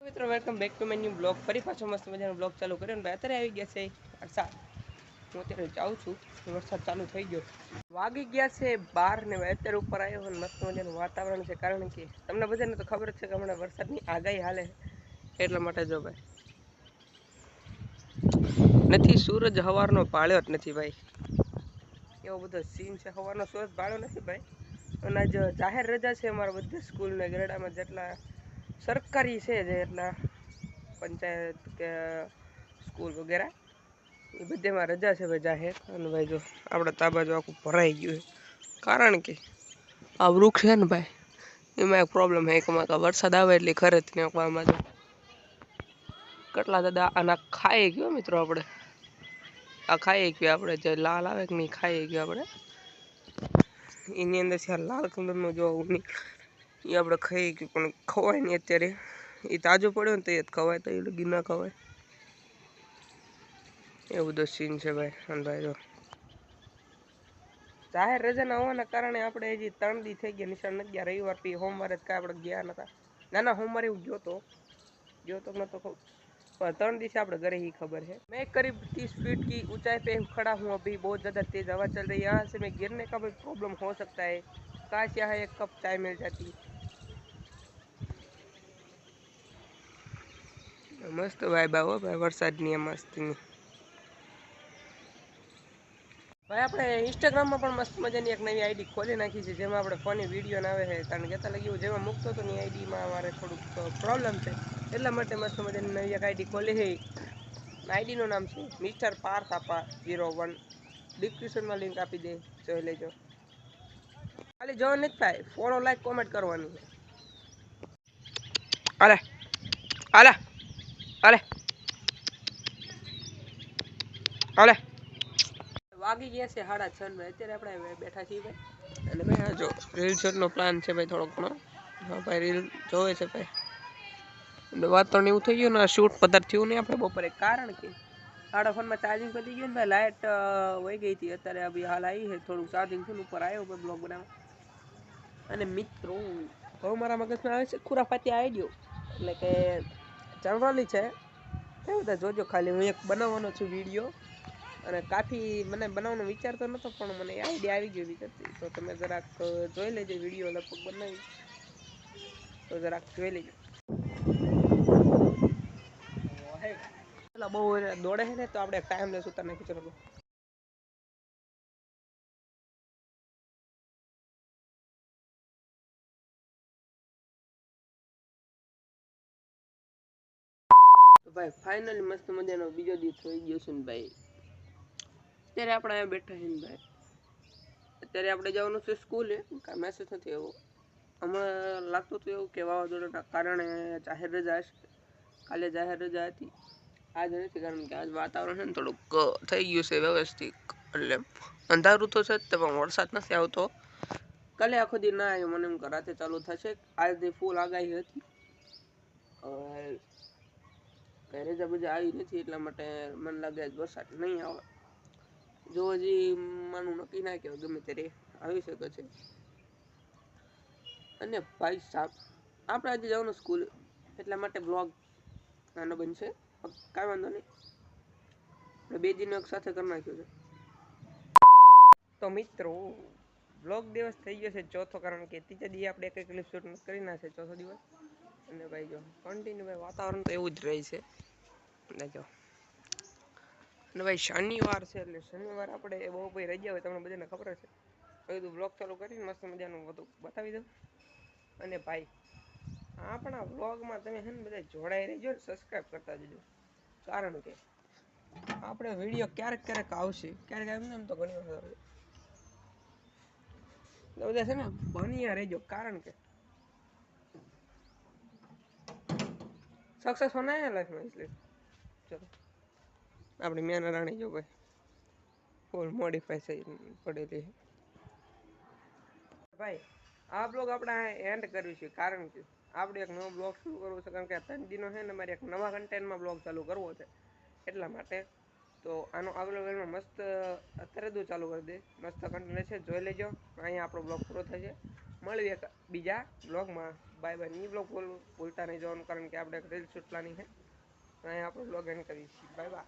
મિત્રો welcome back to menu blog ફરી પાછો મસ્ત મજાનો બ્લોગ ચાલુ કર્યો ને અત્યારે આવી ગયા છે વરસાદ. હું અત્યારે જાઉં છું વરસાદ ચાલુ થઈ ગયો. વાગી ગયા છે બાર ને અત્યારે ઉપર આવ્યો અને મસ્ત મજાનું વાતાવરણ છે, કારણ કે તમને બધાને તો ખબર જ છે કે હમણાં વરસાદની આગાહી હાલે એટલા માટે જો ભાઈ. નથી, સૂરજ હવારનો પાળ્યો જ નથી ભાઈ. એવો બધો સીન છે, હવારનો સૂરજ પાળ્યો નથી ભાઈ. અને જાહેર રજા છે અમારા બધા સ્કૂલને ગરડામાં જેટલા સરકારી છે જે એટલા પંચાયત કે સ્કૂલ વગેરે. એ બધેમાં રજા છે ભાઈ જાહેર. અને ભાઈ જો આપણે તાબાજો આખું ભરાઈ ગયું છે. કારણ કે આ વૃક્ષ છે ને ભાઈ, એમાં એક પ્રોબ્લેમ છે. કે વરસાદ આવે એટલે ખરે જ ને એકવામાં જો. કેટલા દાદા આના ખાઈ ગયો મિત્રો આપણે. આ ખાઈ ગયો આપણે. જે લાલ આવે કે નહીં, ખાઈ ગયો આપણે. એની અંદર છે લાલ કલરનું જો ઉની એ આપણે ખાઈ ગયું પણ ખવાય નહીં અત્યારે એ તાજો પડ્યો ને તો એ જ ખવાય તો એ લગી ના ખવાય એ બધો સીન છે ભાઈ અને ભાઈ જો જાહેર રજાના હોવાના કારણે આપણે હજી ત્રણ દી થઈ ગયા નિશાળ નથી ગયા રવિવાર પછી સોમવારે જ કાંઈ આપણે ગયા નતા ના ના સોમવારે હું ગયો તો ગયો તો નતો ખબર पर ત્રણ દિવસે આપણે ઘરે ही खबर है मैं करीब तीस फीट की ऊंचाई पे खड़ा हूँ अभी बहुत ज़्यादा तेज़ हवा चल रही है यहाँ से मैं गिरने का भी प्रॉब्लम हो सकता है काश यहाँ एक कप चाय मिल जाती મસ્ત વાઇબ આવો ભાઈ, વરસાદની મસ્તની. ભાઈ, આપણે ઇન્સ્ટાગ્રામમાં પણ મસ્ત મજાની એક નવી આઈડી ખોલી નાખી છે, જેમાં આપણે ફોની વીડિયો ના આવે છે. કારણ કે અત્યારે લગી જેમાં મૂકતો હતો ની આઈડીમાં મારે થોડુંક પ્રોબ્લેમ છે. એટલા માટે મસ્ત મજાની નવી એક આઈડી ખોલી છે. આઈડીનું નામ છે મિસ્ટર પાર્થ આપા ઝીરો વન ડિસ્ક્રિપ્શનમાં લિંક આપી દે, જોઈ લેજો. ખાલી જોવા નથી થાય ફોલો લાઈક કોમેન્ટ કરવાની અરે અલે અલે અલે વાગી ગયા છે સાડા છ ને અત્યારે આપણે બેઠા છીએ ભાઈ. અને ભાઈ જો રીલ શૂટનો પ્લાન છે ભાઈ થોડોક ઘણો. હા ભાઈ રીલ જોવે છે ભાઈ. અને વાતાવરણ એવું થઈ ગયું ને શૂટ પધાર થયું નહીં આપણે બપોરે. કારણ કે સાડા ફોનમાં ચાર્જિંગ પતી ગયું ને ભાઈ લાઇટ વહી ગઈ હતી. અત્યારે અભી હાલ આવી છે. થોડું ચાર્જિંગ થયું ઉપર આવ્યો ભાઈ બ્લોગ બનાવવા. અને મિત્રો, હવે મારા મગજમાં આવે છે ખુરાફાતી ગયો એટલે કે જનરલી છે. કેવું બધા જોજો ખાલી હું એક બનાવવાનો છું વીડિયો અને કાફી મને બનાવવાનો વિચાર તો નહોતો પણ મને આઈડિયા આવી ગયો વિચારથી તો તમે જરાક જોઈ લેજો વીડિયો લગભગ બનાવી. તો જરાક જોઈ લેજો. બહુ દોડે છે ને તો આપણે ટાઈમ લેશું તને નાખી ભાઈ ફાઇનલી મસ્ત મજાનો બીજો દિવસ થઈ ગયો છે ને ભાઈ. અત્યારે આપણે અહીંયા બેઠા છીએ ભાઈ. અત્યારે આપણે જવાનું છે સ્કૂલે કાંઈ મેસેજ નથી એવો હમણાં લાગતું હતું એવું કે વાવાઝોડાના કારણે જાહેર રજા હશે. કાલે જાહેર રજા હતી. આજ નથી, કારણ કે આજ વાતાવરણ છે ને થોડુંક થઈ ગયું છે વ્યવસ્થિત. એટલે અંધારું તો છે જ પણ વરસાદ નથી આવતો. કાલે આખો દી ના આવ્યો, મને એમ કે રાતે ચાલુ થશે. આજની ફૂલ આગાહી હતી. કઈ રજા બજા આવી નથી એટલા માટે મને લાગે વરસાદ નહીં આવે. જો હજી માનું નક્કી ના કહેવાય ગમે ત્યારે આવી શકે છે. અને ભાઈ સાહેબ આપણે આજે જવાનું સ્કૂલ એટલા માટે બ્લોગ નાનો બનશે. કાંઈ વાંધો નહીં. આપણે બે દિન એક સાથે કરી નાખ્યું છે. તો મિત્રો બ્લોગ દિવસ થઈ ગયો છે ચોથો, કારણ કે ત્રીજા દિવસે આપણે એક એક ક્લિપ શૂટ કરી નાખશે ચોથો દિવસ. અને ભાઈ જો કન્ટિન્યુ ભાઈ વાતાવરણ તો એવું જ રહે છે. અને જો, અને ભાઈ શનિવાર છે એટલે શનિવાર આપણે બહુ ભાઈ રજા હોય તમને બધાને ખબર છે બધું બ્લોગ ચાલુ કરીને મસ્ત મજાનું બધું બતાવી દઉં. અને ભાઈ, આપણા વ્લોગમાં તમે છે ને બધા જોડાઈ રહેજો ને સબસ્ક્રાઈબ કરતા જજો. કારણ કે આપણે વીડિયો ક્યારેક ક્યારેક આવશે, ક્યારેક એમને એમ તો ઘણી વખત બધા છે ને બન્યા રહેજો. કારણ કે सक्सेस होना है लाइफ में इसलिए चलो अपनी मैंने रानी जो भाई ફૂલ મોડિફાઈ થઈ પડેલી છે ભાઈ આ બ્લોગ આપણે એન્ડ કર્યું છે કારણ કે આપણે એક નવો બ્લોગ શરૂ કરવો છે કારણ કે આ ત્રણ દિનો છે ને મારે એક નવા કન્ટેન્ટમાં બ્લોગ ચાલુ કરવો છે એટલા માટે તો આનો આગલો વેલમાં મસ્ત અત્યારે જ ચાલુ કરી દે મસ્ત કન્ટેન્ટ છે જોઈ લેજો અહીંયા આપણો બ્લોગ પૂરો થશે મળીએ એક બીજા બ્લોગમાં બાય બાયની બ્લોગ બોલતા નહીં જવાનું કારણ કે આપણે રીલ્સ શૂટ પ્લાનિંગ છે. અહીંયા આપણો બ્લોગ એન્ડ કરીએ બાય બાય